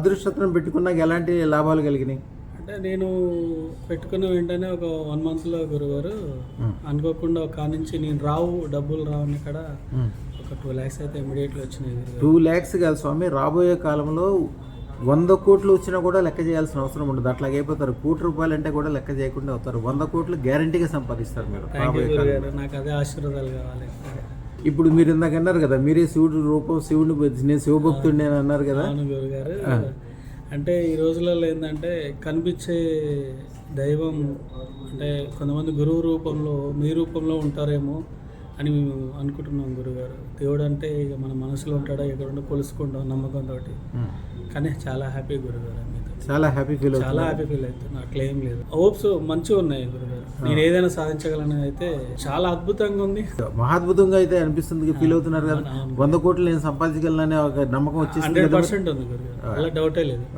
అదృష్టత్వం పెట్టుకున్నాక ఎలాంటి లాభాలు కలిగినాయి? అంటే నేను పెట్టుకున్న వెంటనే ఒక వన్ మంత్లో గురుగారు అనుకోకుండా ఒక నుంచి నేను రావు డబ్బులు రావు అని ఇక్కడ ఒక టూ ల్యాక్స్ అయితే ఇమీడియట్లీ వచ్చినాయి టూ ల్యాక్స్ కాదు స్వామి రాబోయే కాలంలో వంద కోట్లు వచ్చినా కూడా లెక్క చేయాల్సిన అవసరం ఉండదు. అట్లాగే అయిపోతారు. కోటి రూపాయలు అంటే కూడా లెక్క చేయకుండా అవుతారు. వంద కోట్లు గ్యారంటీగా సంపాదిస్తారు మీరు నాకు అదే ఆశీర్వాదాలు కావాలి. ఇప్పుడు మీరు ఇందాక అన్నారు కదా మీరే శివుడు రూపం శివుడిని బ- నేను శివభక్తుడిని అని అన్నారు కదా? గురుగారు అంటే ఈ రోజులలో ఏంటంటే కనిపించే దైవం అంటే కొంతమంది గురువు రూపంలో మీ రూపంలో ఉంటారేమో అని మేము అనుకుంటున్నాం గురుగారు. దేవుడు అంటే ఇక మన మనసులో ఉంటాడో ఎక్కడ కొలుసుకుంటాం నమ్మకంతో. కానీ చాలా హ్యాపీ గురుగారు. చాలా హ్యాపీ ఫీల్ చాలా హ్యాపీ ఫీల్ అవుతుంది. నాకు క్లెయిమ్ లేదు. హోప్స్ మంచిగా ఉన్నాయి గురుగారు. నేను ఏదైనా సాధించగలను అయితే చాలా అద్భుతంగా ఉంది. మహాద్భుతంగా అయితే అనిపిస్తుంది ఫీల్ అవుతున్నారు కదా. వంద కోట్లు నేను సంపాదించగలననే ఒక నమ్మకం వచ్చేసింది హండ్రెడ్ పర్సెంట్ ఉంది గురుగారు. అలా డౌటే లేదు.